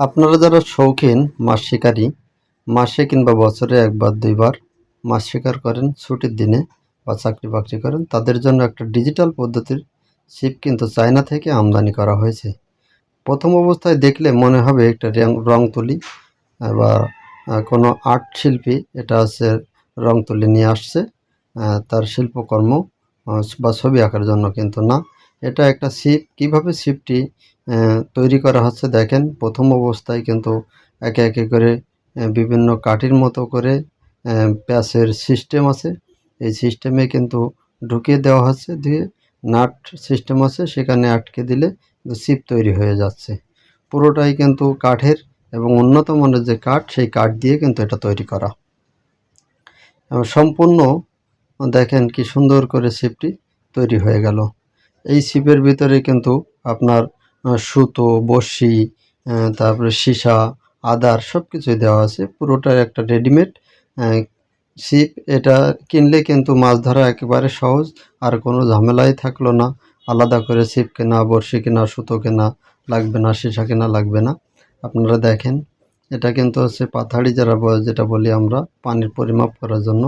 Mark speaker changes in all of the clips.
Speaker 1: আপনারা যারা শৌখিন মাছ শিকারী মাসে কিংবা বছরে একবার দুইবার মাছ শিকার করেন ছুটির দিনে বা চাকরি বাকরি করেন তাদের জন্য একটা ডিজিটাল পদ্ধতির ছিপ কিন্তু চায়না থেকে আমদানি করা হয়েছে। প্রথম অবস্থায় দেখলে মনে হবে একটা রং তুলি বা কোনো আর্ট শিল্পী এটা হচ্ছে রং তুলি নিয়ে আসছে তার শিল্পকর্ম বা ছবি আঁকার জন্য কিন্তু না। এটা একটা ছিপ কীভাবে আহ, তৈরি করা হচ্ছে। দেখেন প্রথম অবস্থায় কিন্তু একে একে করে বিভিন্ন কাঠির মতো করে আহ, প্যাচের সিস্টেম আছে। এই সিস্টেমে কিন্তু ঢুকিয়ে দেওয়া হচ্ছে। দিয়ে নাট সিস্টেম আছে সেখানে আটকে দিলে ছিপ তৈরি হয়ে যাচ্ছে। পুরোটাই কিন্তু কাঠের এবং উন্নত মানের যে কাঠ সেই কাঠ দিয়ে কিন্তু এটা তৈরি করা। সম্পূর্ণ দেখেন কি সুন্দর করে ছিপটি তৈরি হয়ে গেল। এই ছিপের ভিতরে কিন্তু আপনার সুতো, বড়শি তারপরে সীসা, আদার সব কিছুই দেওয়া আছে। পুরোটাই একটা রেডিমেড ছিপ এটা কিনলে কিন্তু মাছ ধরা একেবারে সহজ, আর কোনো ঝামেলাই থাকল না। আলাদা করে ছিপ কেনা, বড়শি কেনা, সুতো কেনা, লাগবে না, সীসা কেনা, লাগবে না। আপনারা দেখেন, এটা কিন্তু হচ্ছে পাথাড়ি যারা যেটা বলি আমরা, পানির পরিমাপ করার জন্য।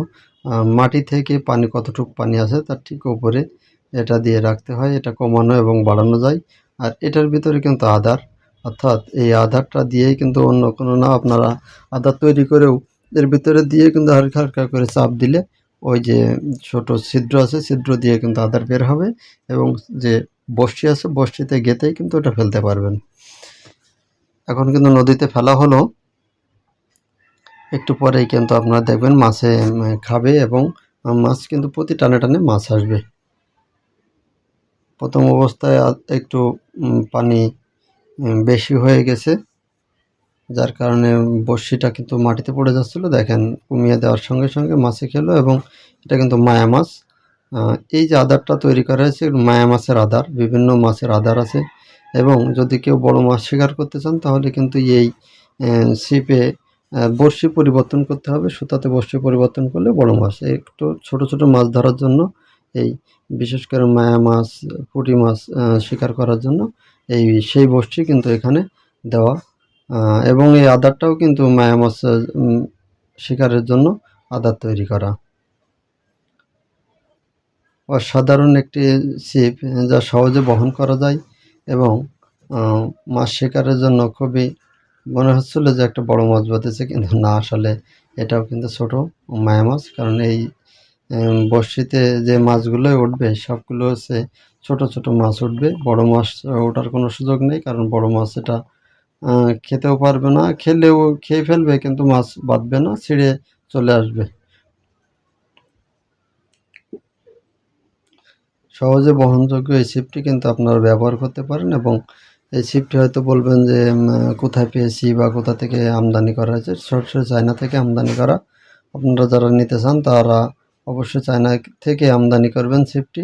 Speaker 1: মাটি থেকে পানি কতটুকু পানি আছে, তার ঠিক উপরে এটা দিয়ে রাখতে হয়। এটা কমানো এবং বাড়ানো যায়। আর এটার ভিতরে কিন্তু আধার। অর্থাৎ এই আধারটা দিয়েই কিন্তু অন্য কোনো না আপনারা আধার তৈরি করেও এর ভিতরে দিয়ে কিন্তু হালকা হালকা করে চাপ দিলে ওই যে ছোট ছিদ্র আছে, ছিদ্র দিয়ে কিন্তু আধার বের হবে এবং যে বষ্টি আছে বষ্টিতে গেতেই কিন্তু ওটা ফেলতে পারবেন। এখন কিন্তু নদীতে ফেলা হলো। একটু পরেই কিন্তু আপনারা দেখবেন মাছে খাবে এবং মাছ কিন্তু প্রতি টানে টানে মাছ আসবে। প্রথম অবস্থায় একটু পানি বেশি হয়ে গেছে। যার কারণে বড়শিটা কিন্তু মাটিতে পড়ে যাচ্ছিল। দেখেন, কমিয়ে দেওয়ার সঙ্গে সঙ্গে মাছে খেলো এবং এটা কিন্তু মায়া মাছ। এই যে আদারটা তৈরি করা হয়েছে, মায়া মাছের আদার, বিভিন্ন মাছের আদার আছে। এবং যদি কেউ বড় মাছ শিকার করতে চান, তাহলে কিন্তু এই ছিপে বড়শি পরিবর্তন করতে হবে। সুতাতে বড়শি পরিবর্তন করলে বড় মাছ। একটু ছোট ছোট মাছ ধরার জন্য এই বিশেষ করে মায়া মাছ, পুঁটি মাছ শিকার করার জন্য এই সেই বড়শি কিন্তু এখানে দেওয়া। এবং এই আদারটাও কিন্তু মায়া মাছ শিকারের জন্য আদার তৈরি করা। অসাধারণ একটি ছিপ যা সহজে বহন করা যায় এবং মাছ শিকারের জন্য খুবই মনে হচ্ছিল যে একটা বড় মাছ বাঁধেছে, কিন্তু না, আসলে এটাও কিন্তু ছোট মায়া মাছ, কারণ এই বড়শিতে যে মাছগুলো উঠবে, সবগুলো হচ্ছে ছোট ছোট মাছ উঠবে। বড় মাছ ওঠার কোনো সুযোগ নেই, কারণ বড় মাছ এটা খেতেও পারবে না। খেলেও, খেয়ে ফেলবে, কিন্তু মাছ বাঁধবে না, ছিঁড়ে চলে আসবে। সহজে বহনযোগ্য এই ছিপটি কিন্তু আপনারা ব্যবহার করতে পারেন এবং এই ছিপটি হয়তো বলবেন যে কোথায় পেয়েছি বা কোথা থেকে আমদানি করা হয়েছে। সরাসরি চায়না থেকে আমদানি করা। আপনারা যারা নিতে চান, তারা অবশ্যই চায়না থেকে আমদানি করবেন ছিপটি